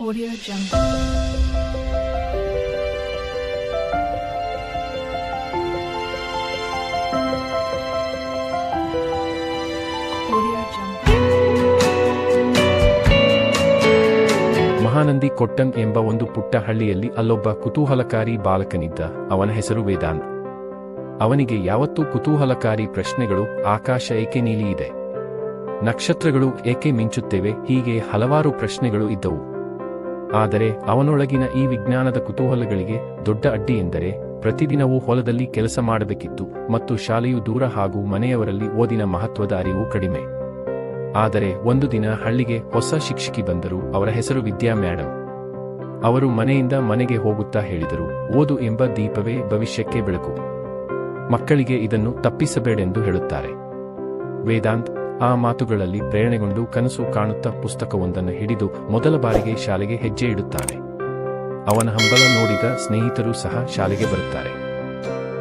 Audio Jungle. Mahanandi ಕೊಟ್ಟಂ ಎಂಬ ಒಂದು ಪುಟ್ಟ ಹಳ್ಳಿಯಲ್ಲಿ ಅಲ್ಲೊಬ್ಬ ಕುತೂಹಲಕಾರಿ ಬಾಲಕನಿದ್ದ. ಅವನ ಹೆಸರು ವೇದಾಂತ್. ಅವನಿಗೆ ಯಾವತ್ತೂ ಕುತೂಹಲಕಾರಿ ಪ್ರಶ್ನೆಗಳು ಆಕಾಶ ಏಕೆ ನೀಲಿ ಇದೆ? ನಕ್ಷತ್ರಗಳು ಏಕೆ ಮಿಂಚುತ್ತೇವೆ? ಹೀಗೆ ಹಲವಾರು ಪ್ರಶ್ನೆಗಳು ಇದ್ದವು. ಆದರೆ ಅವನೊಳಗಿನ ಈ ವಿಜ್ಞಾನದ ಕುತೂಹಲಗಳಿಗೆ ದೊಡ್ಡ ಅಡ್ಡಿ ಎಂದರೆ ಪ್ರತಿದಿನವೂ ಹೊಲದಲ್ಲಿ ಕೆಲಸ ಮಾಡಬೇಕಿತ್ತು ಮತ್ತು ಶಾಲೆಯು ದೂರ ಹಾಗೂ ಮನೆಯವರಲ್ಲಿ ಓದಿನ ಮಹತ್ವದ ಅರಿವು ಕಡಿಮೆ. ಆದರೆ ಒಂದು ದಿನ ಹಳ್ಳಿಗೆ ಹೊಸ ಶಿಕ್ಷಕಿ ಬಂದರು ಅವರ ಹೆಸರು ವಿದ್ಯಾ ಮ್ಯಾಡಮ್ ಅವರು ಮನೆಯಿಂದ ಮನೆಗೆ ಹೋಗುತ್ತಾ ಹೇಳಿದರು, ಓದು ಎಂಬ ದೀಪವೇ ಭವಿಷ್ಯಕ್ಕೆ ಬೆಳಕು. ಮಕ್ಕಳಿಗೆ ಇದನ್ನು ತಪ್ಪಿಸಬೇಡೆಂದು ಹೇಳುತ್ತಾರೆ. ವೇದಾಂತ್ ಆ ಮಾತುಗಳಲ್ಲಿ ಪ್ರೇರಣೆಗೊಂಡು ಕನಸು ಕಾಣುತ್ತಾ ಪುಸ್ತಕವೊಂದನ್ನು ಹಿಡಿದು ಮೊದಲ ಬಾರಿಗೆ ಶಾಲೆಗೆ ಹೆಜ್ಜೆ ಇಡುತ್ತಾನೆ ಅವನ ಹಂಬಲ ನೋಡಿದ ಸ್ನೇಹಿತರು ಸಹ ಶಾಲೆಗೆ ಬರುತ್ತಾರೆ.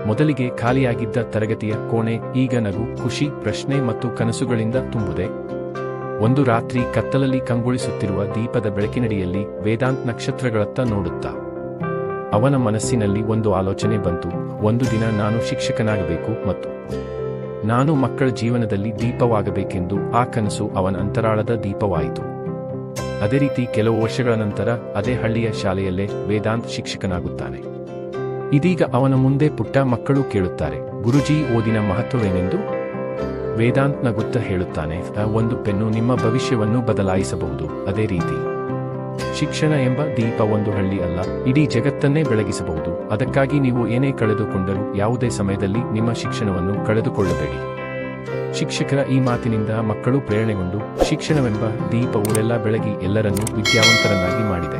ಮೊದಲಿಗೆ ಖಾಲಿಯಾಗಿದ್ದ ತರಗತಿಯ ಕೋಣೆ ಈಗ ನಗು, ಖುಷಿ, ಪ್ರಶ್ನೆ ಮತ್ತು ಕನಸುಗಳಿಂದ ತುಂಬುದೆ. ಒಂದು ರಾತ್ರಿ ಕತ್ತಲಲ್ಲಿ ಕಂಗೊಳಿಸುತ್ತಿರುವ ದೀಪದ ಬೆಳಕಿನಡಿಯಲ್ಲಿ ವೇದಾಂತ್ ನಕ್ಷತ್ರಗಳತ್ತ ನೋಡುತ್ತಾ. ಅವನ ಮನಸ್ಸಿನಲ್ಲಿ ಒಂದು ಆಲೋಚನೆ ಬಂತು. ಒಂದು ದಿನ ನಾನು ಶಿಕ್ಷಕನಾಗಬೇಕು ಮತ್ತು ನಾನು ಮಕ್ಕಳ ಜೀವನದಲ್ಲಿ ದೀಪವಾಗಬೇಕೆಂದು ಆ ಕನಸು ಅವನ ಅಂತರಾಳದ ದೀಪವಾಯಿತು. ಅದೇ ರೀತಿ ಕೆಲವು ವರ್ಷಗಳ ನಂತರ ಅದೇ ಹಳ್ಳಿಯ ಶಾಲೆಯಲ್ಲೇ ವೇದಾಂತ್ ಶಿಕ್ಷಕನಾಗುತ್ತಾನೆ. ಇದೀಗ ಅವನ ಮುಂದೆ ಪುಟ್ಟ ಮಕ್ಕಳು ಕೇಳುತ್ತಾರೆ, ಗುರುಜಿ, ಓದಿನ ಮಹತ್ವವೇನೆಂದು? ವೇದಾಂತ್ ಗುತ್ತ ಹೇಳುತ್ತಾನೆ "ಆ ಒಂದು ಪೆನ್ನು ನಿಮ್ಮ ಭವಿಷ್ಯವನ್ನು ಬದಲಾಯಿಸಬಹುದು. ಅದೇ ರೀತಿ. ಶಿಕ್ಷಣ ಎಂಬ ದೀಪ ಒಂದು ಹಳ್ಳಿ ಅಲ್ಲ, ಇಡೀ ಜಗತ್ತನ್ನೇ ಬೆಳಗಿಸಬಹುದು. ಅದಕ್ಕಾಗಿ ನೀವು ಏನೇ ಕಳೆದುಕೊಂಡರೂ ಯಾವುದೇ ಸಮಯದಲ್ಲಿ ನಿಮ್ಮ ಶಿಕ್ಷಣವನ್ನು ಕಳೆದುಕೊಳ್ಳಬೇಡಿ. ಶಿಕ್ಷಕರ ಈ ಮಾತಿನಿಂದ ಮಕ್ಕಳು ಪ್ರೇರಣೆಗೊಂಡು ಶಿಕ್ಷಣವೆಂಬ ದೀಪ ಊರೆಲ್ಲ ಬೆಳಗಿ ಎಲ್ಲರನ್ನೂ ವಿದ್ಯಾವಂತರನ್ನಾಗಿ ಮಾಡಿದೆ.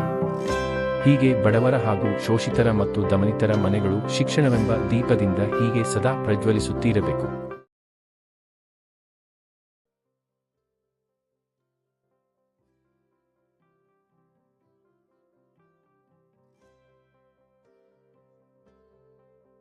ಹೀಗೆ ಬಡವರ ಹಾಗೂ ಶೋಷಿತರ ಮತ್ತು ದಮನಿತರ ಮನೆಗಳು ಶಿಕ್ಷಣವೆಂಬ ದೀಪದಿಂದ ಹೀಗೆ ಸದಾ ಪ್ರಜ್ವಲಿಸುತ್ತಿರಬೇಕು.